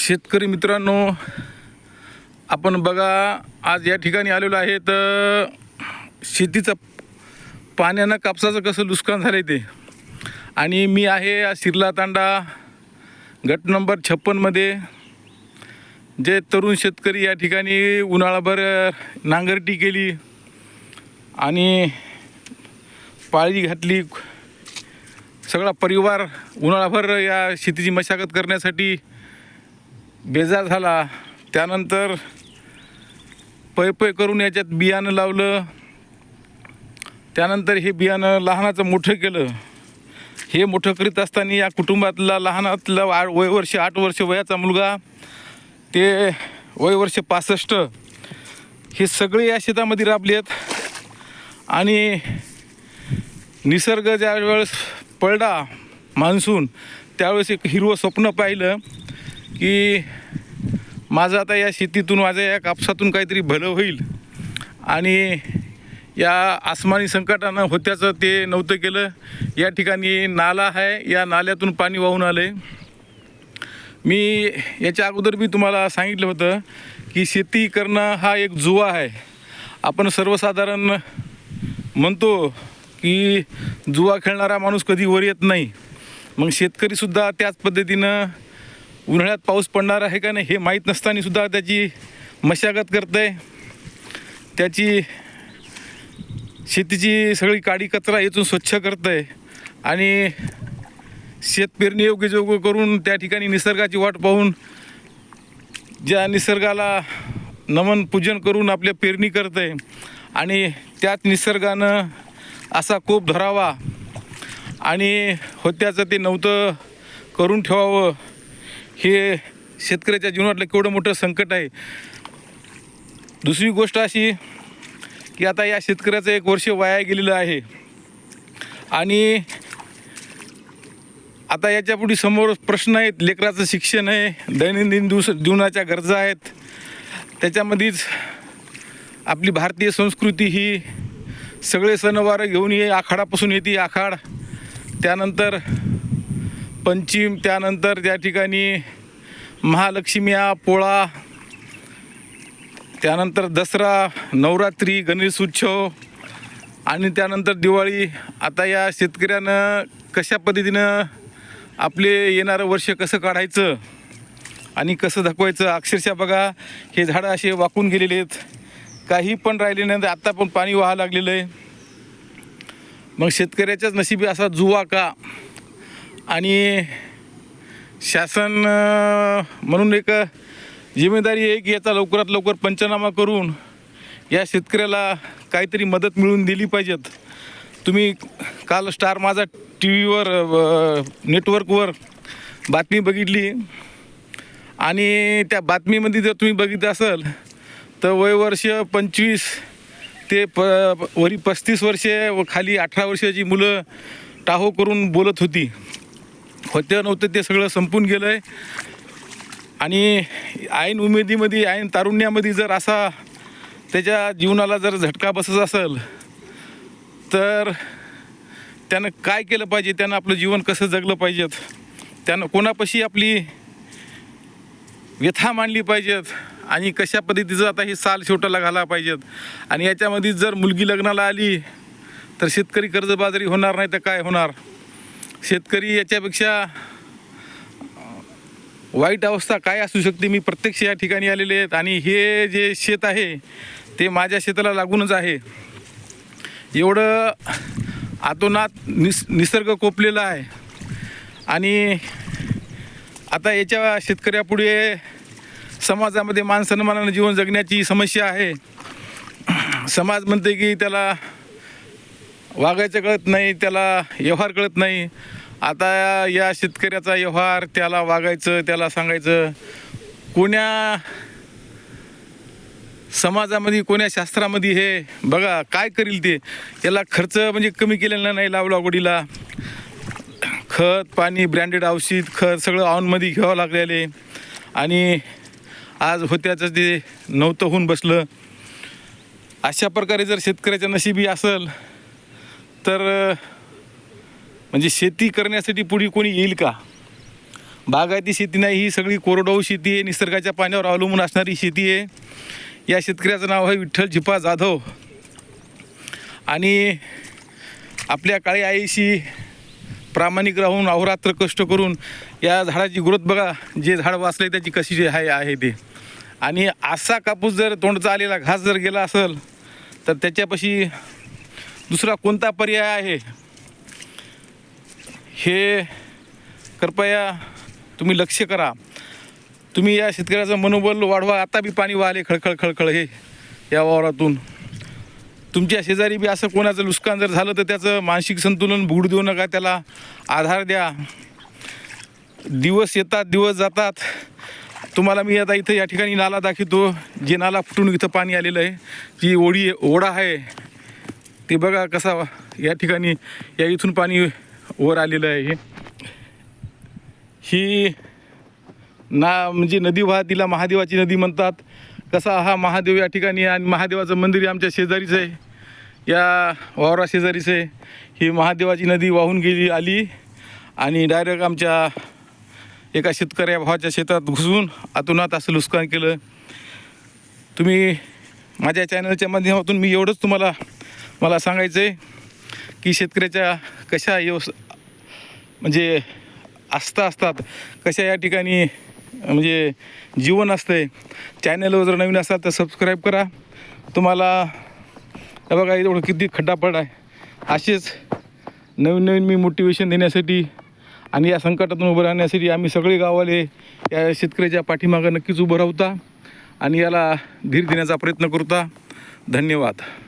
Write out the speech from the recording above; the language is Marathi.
शेतकरी मित्रांनो आपण बघा आज या ठिकाणी आलेलो आहे तर शेतीचं पाण्यानं कापसाचं कसं नुकसान झालं आहे ते. आणि मी आहे आज शिरला तांडा गट नंबर छप्पनमध्ये जे तरुण शेतकरी या ठिकाणी उन्हाळाभर नांगरटी केली आणि पाळी घातली. सगळा परिवार उन्हाळाभर या शेतीची मशागत करण्यासाठी बेजार झाला. त्यानंतर पै पै करून याच्यात बियाणं लावलं. त्यानंतर हे बियाणं लहानाचं मोठं केलं. हे मोठं करीत असताना या कुटुंबातला लहानातला आ वय वर्ष आठ वर्ष वयाचा मुलगा ते वय वर्ष पासष्ट हे सगळे या शेतामध्ये राबले आहेत. आणि निसर्ग ज्या वेळेस पडला मान्सून त्यावेळेस एक हिरवं स्वप्न पाहिलं. की माझं आता या शेतीतून माझ्या या कापसातून काहीतरी भलं होईल. आणि या आसमानी संकटानं होत्याचं ते नव्हतं केलं. या ठिकाणी नाला आहे या नाल्यातून पाणी वाहून आलं आहे मी याच्या अगोदर मी तुम्हाला सांगितलं होतं की शेती करणं हा एक जुवा आहे. आपण सर्वसाधारण म्हणतो की जुवा खेळणारा माणूस कधी वर येत नाही. मग शेतकरीसुद्धा त्याच पद्धतीनं उन्हाळ्यात पाऊस पडणार आहे का नाही हे माहीत नसताना सुद्धा त्याची मशागत करते आहे त्याची शेतीची सगळी काडी कचरा येथून स्वच्छ करते आहे आणि शेत पेरणी योग्य जोग्य करून त्या ठिकाणी निसर्गाची वाट पाहून ज्या निसर्गाला नमन पूजन करून आपल्या पेरणी करते आहे आणि त्याच निसर्गानं असा कोप धरावा आणि होत्याचं ते नव्हतं करून ठेवावं. हे शेतकऱ्याच्या जीवनातलं केवढं मोठं संकट आहे. दुसरी गोष्ट अशी की आता या शेतकऱ्याचं एक वर्ष वाया गेलेलं आहे. आणि आता याच्यापुढे समोर प्रश्न आहेत लेकराचं शिक्षण आहे दैनंदिन दिवस जीवनाच्या गरजा आहेत. त्याच्यामध्येच आपली भारतीय संस्कृती ही सगळे सणवार घेऊन ये आखाडापासून येते आखाड. त्यानंतर पंचिम त्यानंतर त्या ठिकाणी महालक्ष्म्या पोळा त्यानंतर दसरा नवरात्री गणेश उत्सव आणि त्यानंतर दिवाळी. आता या शेतकऱ्यानं कशा पद्धतीनं आपले येणारं वर्ष कसं काढायचं आणि कसं दाखवायचं अक्षरशः बघा हे झाडं असे वाकून गेलेले आहेत. काही पण राहिले नाही आत्ता पण पाणी वाहा लागलेलं आहे. मग शेतकऱ्याच्याच नशिबी असा जुवा का? आणि शासन म्हणून एक जिम्मेदारी आहे की याचा लवकरात लवकर पंचनामा करून या शेतकऱ्याला काहीतरी मदत मिळवून दिली पाहिजेत. तुम्ही काल स्टार माझा टी व्हीवर नेटवर्कवर बातमी बघितली आणि त्या बातमीमध्ये जर तुम्ही बघितलं असाल तर वयवर्ष पंचवीस ते प वरी पस्तीस वर्षे व खाली अठरा वर्षाची मुलं टाहो करून बोलत होती. होतं नव्हतं ते सगळं संपून गेलं आहे आणि ऐन उमेदीमध्ये ऐन तारुण्यामध्ये जर असा त्याच्या जीवनाला जर झटका बसत असेल तर त्यानं काय केलं पाहिजे? त्यानं आपलं जीवन कसं जगलं पाहिजेत त्यानं कोणापाशी आपली व्यथा मांडली पाहिजेत आणि कशा पद्धतीचं आता ही साल शेवटाला घाला पाहिजेत आणि याच्यामध्ये जर मुलगी लग्नाला आली तर शेतकरी कर्जबाजारी होणार नाही तर काय होणार? शेतकरी याच्यापेक्षा वाईट अवस्था काय असू शकते? मी प्रत्यक्ष या ठिकाणी आलेले आहेत आणि हे जे शेत आहे ते माझ्या शेताला लागूनच आहे. एवढं आतोनात निस निसर्ग कोपलेला आहे. आणि आता याच्या शेतकऱ्यापुढे समाजामध्ये मानसन्मानानं जीवन जगण्याची समस्या आहे. समाज म्हणते की त्याला वागायचं कळत नाही त्याला व्यवहार कळत नाही. आता या शेतकऱ्याचा व्यवहार त्याला वागायचं त्याला सांगायचं कोण्या समाजामध्ये कोण्या शास्त्रामध्ये हे बघा काय करील ते? याला खर्च म्हणजे कमी केलेला नाही लाव लागवडीला खत पाणी ब्रँडेड औषध खत सगळं ऑनमध्ये घ्यावं लागलेले. आणि आज होत्याचं ते नव्हतं होऊन बसलं. अशा प्रकारे जर शेतकऱ्याच्या नशिबी असेल तर म्हणजे शेती करण्यासाठी पुढे कोणी येईल का? बागायती शेती नाही ही सगळी कोरडवाहू शेती आहे निसर्गाच्या पाण्यावर अवलंबून असणारी शेती आहे. या शेतकऱ्याचं नाव आहे विठ्ठल झिपा जाधव. आणि आपल्या काळी आईशी प्रामाणिक राहून अहोरात्र कष्ट करून या झाडाची ग्रोथ बघा जे झाड वाचले त्याची कशी जे आहे आहे ते. आणि असा कापूस जर तोंडचा आलेला घास जर गेला असेल तर त्याच्यापाशी दुसरा कोणता पर्याय आहे? हे कृपया तुम्ही लक्ष करा. तुम्ही या शेतकऱ्याचं मनोबल वाढवा. आता बी पाणी वाहले खळखळ खळखळ हे या वावरातून. तुमच्या शेजारी बी असं कोणाचं नुकसान जर झालं तर त्याचं मानसिक संतुलन बुघडू देऊ नका. त्याला आधार द्या. दिवस येतात दिवस जातात. तुम्हाला मी आता इथं या ठिकाणी नाला दाखवतो. जे नाला फुटून इथं पाणी आलेलं आहे. जी ओढी ओढा आहे. ते बघा कसा या ठिकाणी या इथून पाणी वर आलेलं आहे हे. ही ना म्हणजे नदी वाह तिला महादेवाची नदी म्हणतात. कसा हा महादेव या ठिकाणी आहे आणि महादेवाचं मंदिर आमच्या शेजारीच आहे. या वावरा शेजारीच आहे. ही महादेवाची नदी वाहून गेली आली आणि डायरेक्ट आमच्या एका शेतकऱ्या भावाच्या शेतात घुसून आतूनात असं नुकसान केलं. तुम्ही माझ्या चॅनलच्या माध्यमातून मी एवढंच तुम्हाला मला सांगायचं आहे की शेतकऱ्याच्या कशा व्यवस म्हणजे आस्था असतात कशा या ठिकाणी म्हणजे जीवन असते चॅनलवर जर नवीन असाल तर सबस्क्राईब करा. तुम्हाला बघा एवढं किती खड्डापड आहे. असेच नवीन नवीन मी मोटिवेशन देण्यासाठी आणि या संकटातून उभं राहण्यासाठी आम्ही सगळे गावाले या शेतकऱ्याच्या पाठीमागं नक्कीच उभं राहता आणि याला धीर देण्याचा प्रयत्न करता. धन्यवाद.